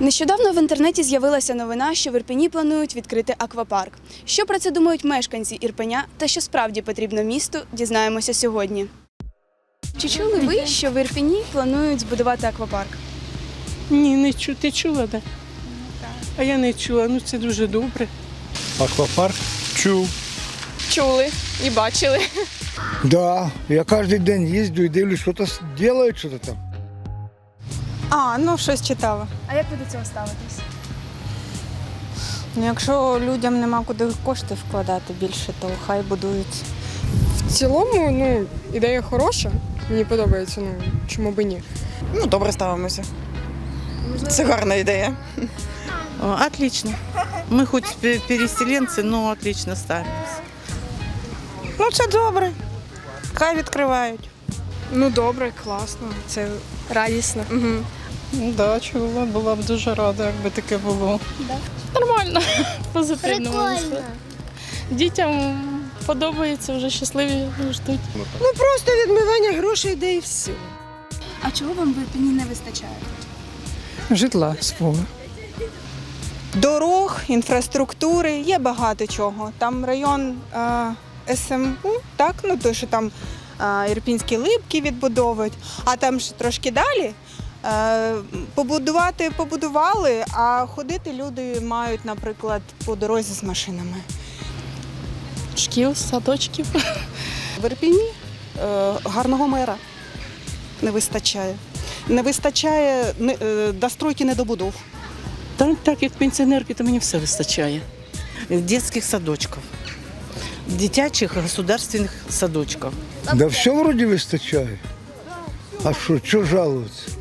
Нещодавно в інтернеті з'явилася новина, що в Ірпені планують відкрити аквапарк. Що про це думають мешканці Ірпеня та що справді потрібно місту, дізнаємося сьогодні. Чи чули ви, що в Ірпені планують збудувати аквапарк? Ні, не чу. Ти чула, так? А я не чула. Ну це дуже добре. Аквапарк? Чув. Чули і бачили. Да, я кожен день їздю і дивлюсь, що то роблять, що то там. А, ну щось читала. А як ви до цього ставитесь? Ну, якщо людям нема куди кошти вкладати більше, то хай будують. В цілому, ну, ідея хороша. Мені подобається, ну чому би ні. Ну, добре ставимося. Це гарна ідея. Отлично. Мы хоть пе- переселенцы, но отлично ставимся. Ну, це добре. Хай відкривають. Ну добре, класно. Це радісно. Угу. Ну, да, чула, була б дуже рада, якби таке було. Нормально, позитивно. сказати. Дітям подобається, вже щасливі ждуть. Просто відмивання грошей йде і все. А чого вам в Ірпені не вистачає? Житла свого. Дорог, інфраструктури, є багато чого. Там район е, СМУ, так, ну то, що там е, Ірпінські липки відбудовують, а там ж трошки далі. Е, побудувати побудували, а ходити люди мають, наприклад, по дорозі з машинами. Шкіл, садочків. В Ірпіні е, гарного мера не вистачає. Не вистачає не, е, достройки недобудов. Та так як пенсіонерки, то мені все вистачає. Детських садочків, дитячих государственних садочків. Да все вроді вистачає. А що, що жалуватися?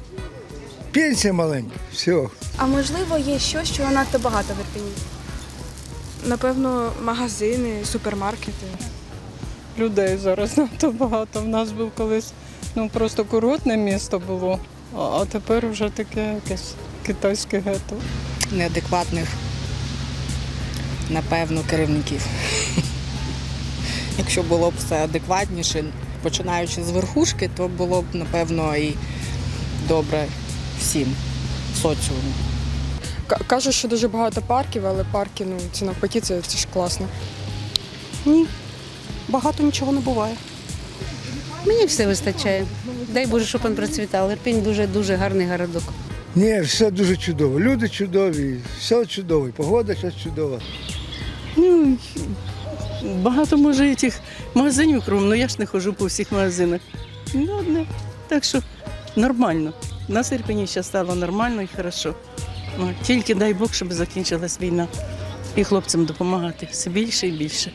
Пенсія маленька, все. А можливо, є щось, чого надто багато в Ірпені? Напевно, магазини, супермаркети. Людей зараз надто багато. В нас був колись ну просто курортне місто було, а, а тепер вже таке якесь китайське гетто. неадекватних, напевно, керівників. Якщо було б все адекватніше, починаючи з верхушки, то було б, напевно, і добре всім соціуму. Кажуть, що дуже багато парків, але парки, ну, це навпаки, це, це ж класно. Ні, багато нічого не буває. Мені все вистачає. Дай Боже, щоб він процвітав. Ірпінь дуже дуже гарний городок. Ні, все дуже чудово. Люди чудові, все чудово, і погода зараз чудова. Ну, багато може і тих магазинів крім, але я ж не ходжу по всіх магазинах. Ну, одне. Так що нормально. На Ірпені ще стало нормально і хорошо. Ну, тільки дай Бог, щоб закінчилась війна. І хлопцям допомагати все більше і більше.